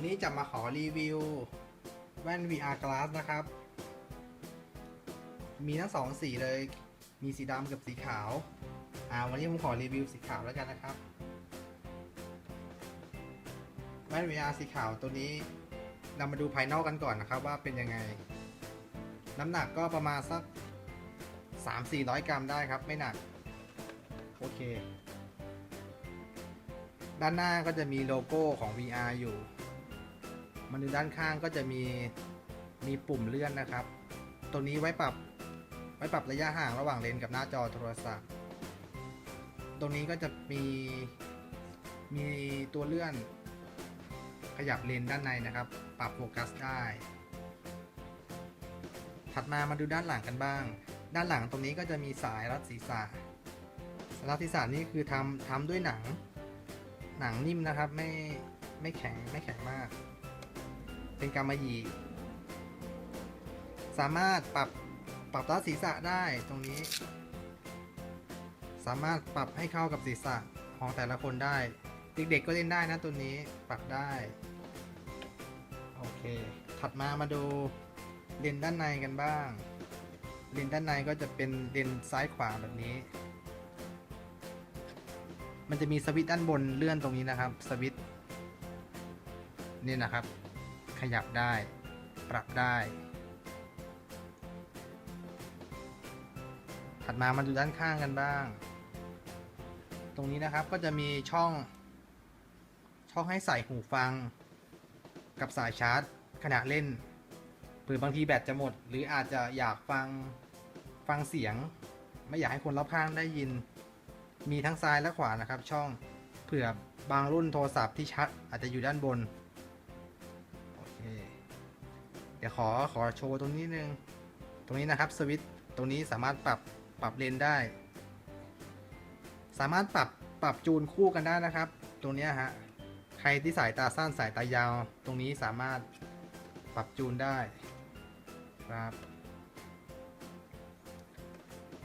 วันนี้จะมาขอรีวิว แว่น VR Glass นะครับ มีทั้งสองสีเลย มีสีดำกับสีขาว อ่า วันนี้ผมขอรีวิวสีขาวแล้วกันนะครับ แว่น VR สีขาวตัวนี้ เรามาดูภายนอกกันก่อนนะครับว่าเป็นยังไง น้ำหนักก็ประมาณสัก 3-400 กรัมได้ครับ ไม่หนัก โอเคด้านหน้าก็จะมีโลโก้ของ VR อยู่ มาดูด้านข้างก็จะมีมีปุ่มเลื่อนนะครับ ตัวนี้ไว้ปรับไว้ปรับระยะห่างระหว่างเลนกับหน้าจอโทรศัพท์ ตรงนี้ก็จะมีมีตัวเลื่อนขยับเลนด้านในนะครับ ปรับโฟกัสได้ ถัดมามาดูด้านหลังกันบ้าง ด้านหลังตรงนี้ก็จะมีสายรัดศีรษะรัดศีรษะนี่คือทำทำด้วยหนัง หนังนิ่มนะครับ ไม่ไม่แข็งไม่แข็งมาก เป็นกำมะหยี่สามารถปรับปรับรัดศีรษะได้ตรงนี้ สามารถปรับให้เข้ากับศีรษะของแต่ละคนได้ เด็กๆก็เล่นได้นะตัวนี้ปรับได้ โอเค ถัดมามาดูเลนด้านในกันบ้าง เลนด้านในก็จะเป็นเลนซ้ายขวาแบบนี้ มันจะมีสวิตช์ด้านบนเลื่อนตรงนี้นะครับ สวิตช์นี่นะครับ ขยับได้ ปรับได้ ถัดมามาดูด้านข้างกันบ้าง ตรงนี้นะครับก็จะมีช่อง ช่องให้ใส่หูฟัง กับสายชาร์จขณะเล่นเผื่อบางทีแบตจะหมด หรืออาจจะอยากฟังฟังเสียง ไม่อยากให้คนรอบข้างได้ยิน มีทั้งซ้ายและขวานะครับ ช่องเผื่อบางรุ่นโทรศัพท์ที่ชัดอาจจะอยู่ด้านบนี๋ยวขอขอโชว์ตรงนี้นึง ตรงนี้นะครับสวิตช์ตรงนี้สามารถปรับปรับเลนได้ สามารถปรับปรับจูนคู่กันได้นะครับ ตรงนี้ฮะใครที่สายตาสั้นสายตายาว ตรงนี้สามารถปรับจูนได้ครับ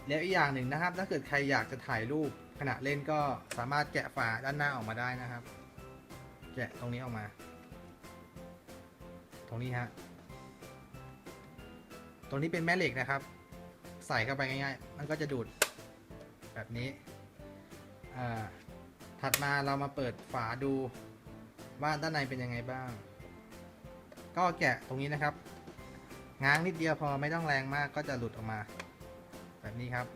แล้วอีกอย่างหนึ่งนะครับ ถ้าเกิดใครอยากจะถ่ายรูปขณะเล่นก็สามารถแกะฝาด้านหน้าออกมาได้นะครับ แกะตรงนี้ออกมา ตรงนี้ฮะ รงนี้เป็นแม่เหล็กนะครับ ใส่เข้าไปง่ายๆ มันก็จะดูดแบบนี้ ถัดมาเรามาเปิดฝาดูว่าด้านในเป็นยังไงบ้าง ก็แกะตรงนี้นะครับ ง้างนิดเดียวพอไม่ต้องแรงมากก็จะหลุดออกมา แบบนี้ครับ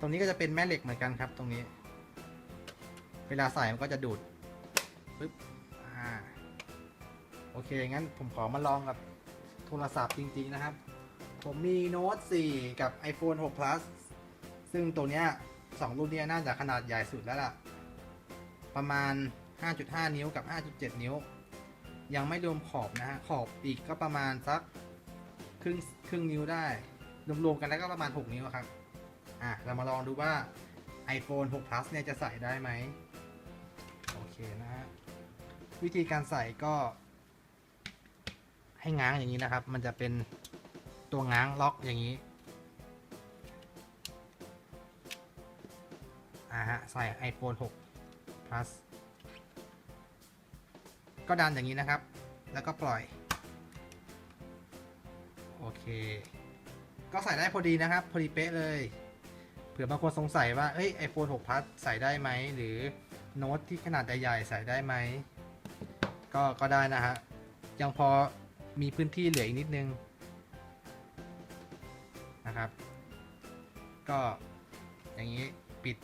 ตรงนี้ก็จะเป็นแม่เหล็กเหมือนกันครับ ตรงนี้ เวลาใส่มันก็จะดูดปึ๊บอ่าโอเคงั้นผมขอมาลองกับโทรศัพท์จริง ๆ นะครับ ผมมีโน้ต4กับ iPhone 6 Plus ซึ่งตัวเนี้ยสองรุ่นเนี้ยน่าจะขนาดใหญ่สุดแล้วล่ะ ประมาณ 5.5 นิ้วกับ 5.7 นิ้ว ยังไม่รวมขอบนะฮะ ขอบอีกก็ประมาณสักครึ่งครึ่งนิ้วได้ รวมๆกันแล้วก็ประมาณ 6 นิ้วครับ อะ เรามาลองดูว่า iPhone 6 Plus เนี่ยจะใส่ได้ไหม โอเคนะฮะ วิธีการใส่ก็ ให้ง้างอย่างนี้นะครับ มันจะเป็น ตัวง้างล็อกอย่างนี้อ่าฮะใส่ iPhone 6 plus ก็ดันอย่างนี้นะครับ แล้วก็ปล่อย โอเค ก็ใส่ได้พอดีนะครับ พอดีเป๊ะเลย เผื่อบางคนสงสัยว่า เอ้ย iPhone 6 plus ใส่ได้ไหม หรือโน้ตที่ขนาดใหญ่ๆใส่ได้ไหม ก็ ก็ได้นะฮะ ยังพอมีพื้นที่เหลืออีกนิดนึง นะครับ ก็อย่างนี้ปิด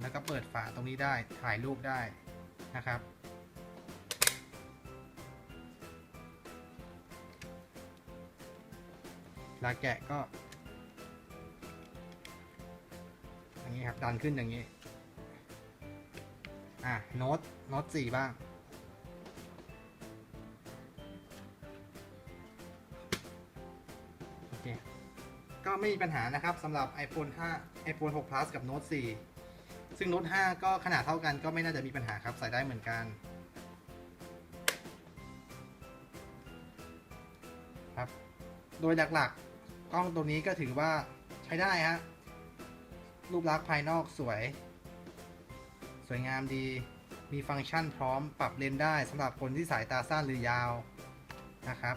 แล้วก็เปิดฝาตรงนี้ได้ถ่ายรูปได้นะครับ ลาแกะก็อย่างนี้ครับดันขึ้นอย่างนี้ อะโน้ตโน้ตสี่บ้าง ไม่มีปัญหานะครับสำหรับ iPhone 5 iPhone 6 Plus กับ Note 4 ซึ่ง Note 5 ก็ขนาดเท่ากันก็ไม่น่าจะมีปัญหาครับ ใส่ได้เหมือนกันครับ โดยหลักๆ กล้องตัวนี้ก็ถือว่าใช้ได้ฮะ รูปลักษณ์ภายนอกสวย สวยงามดี มีฟังก์ชันพร้อมปรับเลนส์ได้สำหรับคนที่สายตาสั้นหรือยาวนะครับ